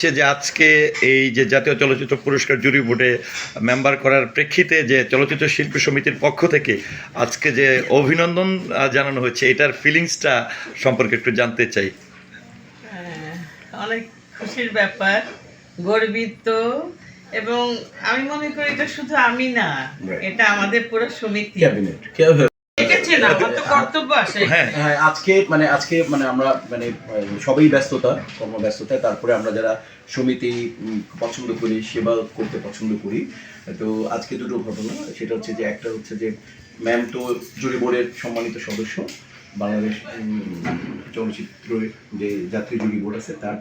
হচ্ছে যে আজকে এই যে জাতীয় চলচ্চিত্র পুরস্কার জুরি বোর্ডে মেম্বার করার প্রেক্ষিতে যে চলচ্চিত্র শিল্পী সমিতির পক্ষ থেকে আজকে যে অভিনন্দন জানানো হয়েছে এটার ফিলিংসটা সম্পর্কে একটু জানতে চাই। হ্যাঁ, অনেক খুশির ব্যাপার গর্বিত এবং আমি মনে করি এটা শুধু আমি না এটা আমাদের পুরো সমিতি। আছে না, আমার তো কর্তব্য আছে হ্যাঁ হ্যাঁ আজকে মানে আজকে মানে আমরা মানে সবাই ব্যস্ততা তারপরে আমরা যারা সমিতি পছন্দ করি, সেবা করতে পছন্দ করি, তো আজকে দুটো ঘটনা, সেটা হচ্ছে যে, একটা হচ্ছে যে, ম্যাম তো জুরি বোর্ডের সম্মানিত সদস্য, বাংলাদেশ চলচ্চিত্রের যে জাতীয় জুরি বোর্ড আছে, তার,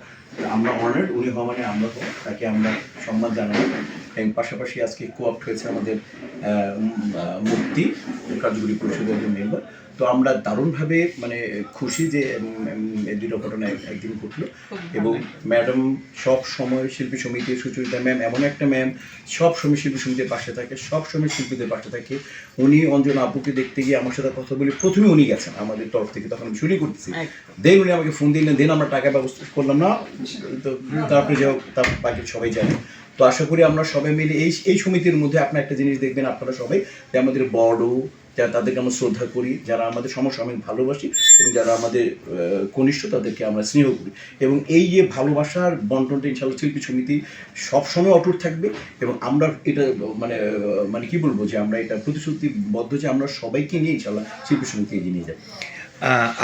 আমরা অনার্ড উনি হওয়া মানে আমরা হওয়া, তাকে আমরা সম্মান জানাব এবং পাশাপাশি আজকে কোঅপ্ট হয়েছে আমাদের মুক্তি কার্যকরী পরিষদের একজন মেম্বার তো আমরা দারুণভাবে মানে খুশি যে দুটো ঘটনা একদিন ঘটলো। এবং ম্যাডাম সব সময় শিল্পী সমিতির সুচরিতা ম্যাম এমন একটা ম্যাম সব সময় শিল্পী সমিতির পাশে থাকে সব সময় শিল্পীদের পাশে থাকে। উনি অঞ্জন আপুকে দেখতে গিয়ে আমার সাথে কথা বলে প্রথমে উনি গেছেন আমাদের তরফ থেকে তখন আমি শুরু করতেছি। দেন উনি আমাকে ফোন দিলেন দেন আমরা টাকা ব্যবস্থা করলাম। না তো তারপরে যাই হোক তার বাকি সবাই জানে। তো আশা করি আমরা সবাই মিলে এই এই সমিতির মধ্যে আপনার একটা জিনিস দেখবেন আপনারা সবাই যে আমাদের বড় যারা তাদেরকে আমরা শ্রদ্ধা করি যারা আমাদের সমসাময়িক ভালোবাসি এবং যারা আমাদের কনিষ্ঠ তাদেরকে আমরা স্নেহ করি। এবং এই যে ভালোবাসার বন্টনটা ইনশাল্লাহ শিল্পী সমিতি সবসময় অটুট থাকবে এবং আমরা এটা মানে মানে কি বলব যে আমরা এটা প্রতিশ্রুতিবদ্ধ যে আমরা সবাইকে নিয়ে ইনশাল্লাহ শিল্পী সমিতি এগিয়ে নিয়ে আহ,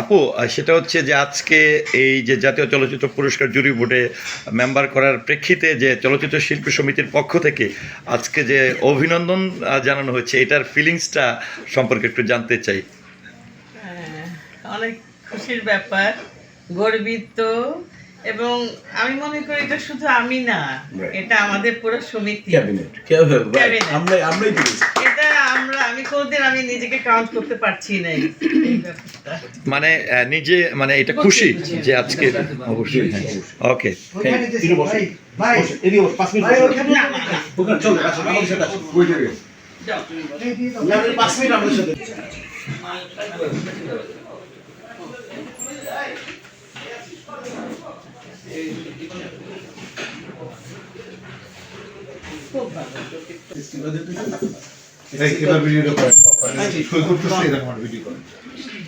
আপু সেটা হচ্ছে যে আজকে এই যে জাতীয় চলচ্চিত্র পুরস্কার জুরি বোর্ডে মেম্বার করার প্রেক্ষিতে যে চলচ্চিত্র শিল্পী সমিতির পক্ষ থেকে আজকে যে অভিনন্দন জানানো হয়েছে এটার ফিলিংসটা সম্পর্কে একটু জানতে চাই। হ্যাঁ, অনেক খুশির ব্যাপার গর্বিত এবং আমি মনে করি এটা শুধু আমি না এটা আমাদের পুরো সমিতি। ক্যাবিনেট আমরা আমরাই এটা আমরা আমি কোনদিন আমি নিজেকে কাউন্ট করতে পারছি না এই এই ব্যাপারটা মানে নিজে মানে এটা খুশি যে আজকে অবশ্যই। হ্যাঁ ওকে ফিরে বসে। ভাই বসে, এদিকে বসে, পাঁচ মিনিট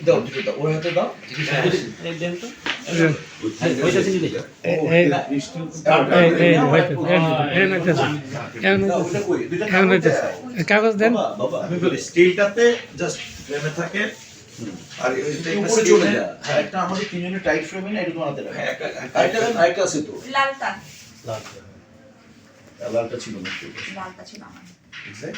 দাও, দুটো দাও, ওর হাতে দাও। কাগজ দেন বাবা, বাবা। স্টিলটাতে জাস্ট ফ্রেমে থাকে আর উপরে চলে যায়। হ্যাঁ, একটা আমাদের তিনজনের টাইট ফ্রেমে না, এটা তোমার আরেকটা আরেকটা আছে তো। লালটা লালটা ছিল না, একটু। লালটা ছিল আমার Exact?